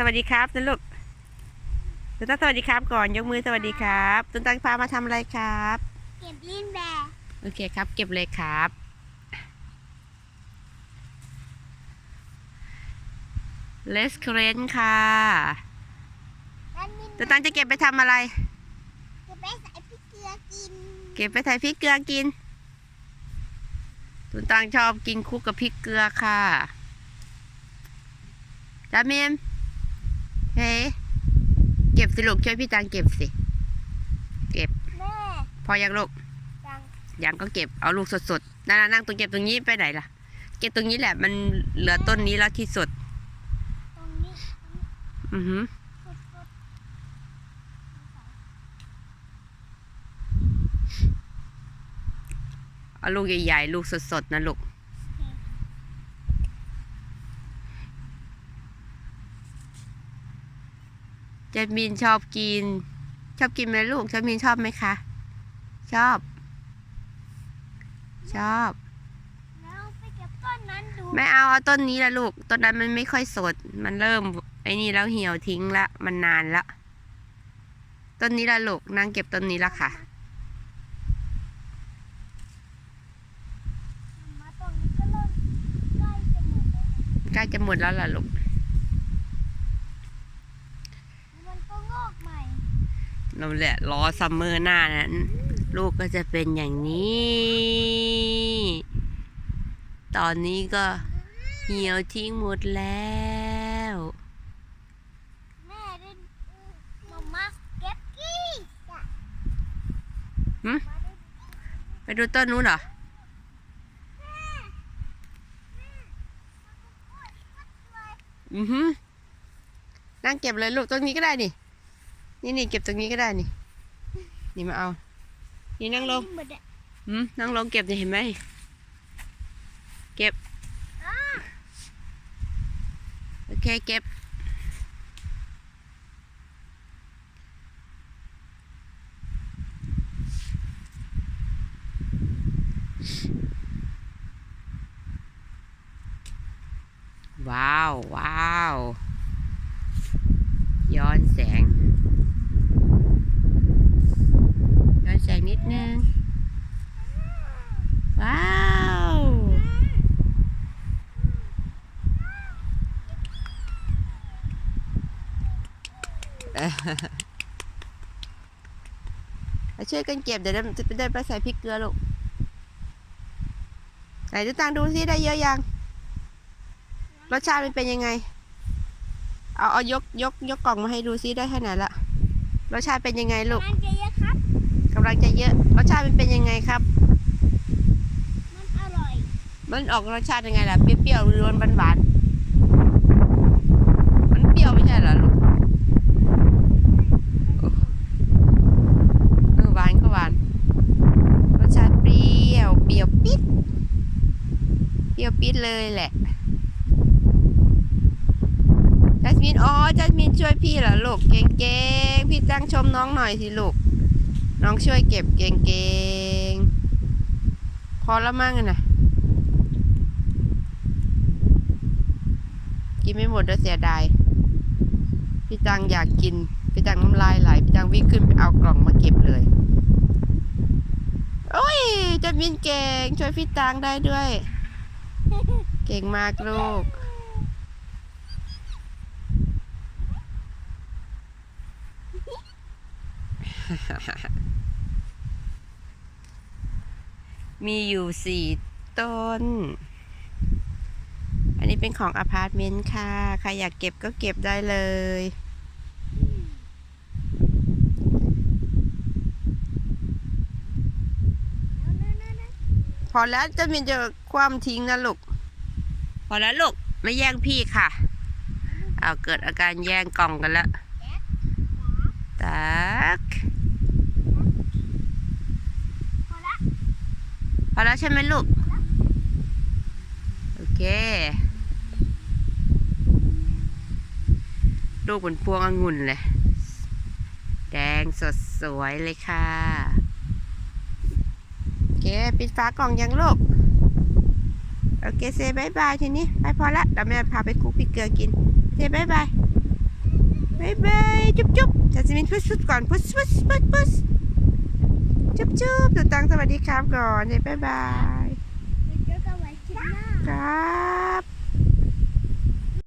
สวัสดีครับนะลูกตุนตังสวัสดีครับก่อนยกมือสวัสดีครับตุนตังพามาทำอะไรครับ เก็บลิ้นแบร์โอเคครับ เก็บเลยครับเลสเครนค่ะแล้วมินตุนตังจะเก็บไปทำอะไร จะไปใส่พริกเกลือกินเก็บไปใส่พริกเกลือกินตุนตังชอบกินคุกกับพริกเกลือค่ะจามิม เฮ้เก็บสิลูกช่วยพี่ตังเก็บสิ เก็บ แม่พอยังลูก จังยังก็เก็บเอาลูกสดๆนั่นๆนั่งตรงเก็บตรงนี้ไปไหนล่ะ เก็บตรงนี้แหละ มันเหลือต้นนี้แล้วที่สดตรงนี้อือหือสุดเอาลูกใหญ่ๆ ลูกสดๆนะลูก เจดมินชอบกิน ชอบกินไหมลูกเจดมินชอบไหมคะ ชอบ ชอบๆแล้วไปเก็บต้นนั้นดูไม่เอาเอาต้นนี้ละลูก ต้นนั้นมันไม่ค่อยสด มันเริ่มไอ้นี่แล้วเหี่ยวทิ้งละ มันนานละ ต้นนี้ละลูกนั่งเก็บต้นนี้ละค่ะมาตรงนี้ก็เริ่มใกล้จะหมดแล้วใกล้จะหมดแล้วล่ะลูก มันก็งอกใหม่ นั่นแหละรอซัมเมอร์หน้านั้น ลูกก็จะเป็นอย่างนี้ ตอนนี้ก็เหี่ยวทิ้งหมดแล้วแม่ได้มามาเก็บกี้จ้ะหึมาได้ไปดูต้นนู้นเหรออือหือนั่งเก็บเลยลูกตรงนี้ก็ได้นี่ นี่นี่เก็บตรงนี้ก็ได้นี่ นี่มาเอา นี่นั่งลงหมดอะอืมนั่งลงเก็บจะเห็นไหม เก็บ โอเคเก็บ ว้าว ว้าว ย้อนแสง ย้อนแสงนิดนึง ว้าวมาช่วยกันเก็บเดี๋ยวจะได้ไปใส่พริกเกลือลูก ไหนดูตังดูซิได้เยอะยัง รสชาติมันเป็นยังไง เอาเอายกยกยกกล่องมาให้ดูซิได้แค่ไหนละ รสชาติเป็นยังไงลูก ลังจะเยอะรสชาติมันเป็นยังไงครับ มันอร่อย มันออกรสชาติยังไงล่ะ เปรี้ยวๆหรือหวานหวานๆมันเปรี้ยวไม่ใช่เหรอลูกโอ้เออหวานก็หวาน รสชาติเปรี้ยว เปรี้ยวปิด เปรี้ยวปิดเลยแหละจัสมิน อ๋อ จัสมินช่วยพี่เหรอลูก เก่งๆ พี่ตั้งชมน้องหน่อยสิลูก น้องช่วยเก็บเก่งๆพอแล้วมั้งนะกินไม่หมดแล้วเสียดายพี่ตังอยากกินพี่ตังน้ำลายไหลพี่ตังวิ่งขึ้นไปเอากล่องมาเก็บเลยโอ้ยจะมินเก่งช่วยพี่ตังได้ด้วย เก่งมากลูก มีอยู่สี่ต้น อันนี้เป็นของอพาร์ตเมนต์ค่ะ ใครอยากเก็บก็เก็บได้เลย พอแล้วจะมินจะคว่ำทิ้งนะลูก พอแล้วลูก ไม่แย่งพี่ค่ะ เอาเกิดอาการแย่งกล่องกันแล้วตัก พอละ พ อแล้วใช่ไหมลูก โอเค ลูกเหมือนพวงองุ่นเลย แดงสดสวยเลยค่ะ โอเค ปิดฝากล่องยังลูก โอเคเซบายบายทีนี้ ไปพอละเดี๋ยวแม่พาไปคุกพริกเกลือกินเซบายบายบายบายจุ๊บจุ๊บจัสมินพุชพุชก่อนพุชพุชพุชพุช จุ๊บจุ๊บตุ๊ตังสวัสดีครับก่อนยายบายบายครับ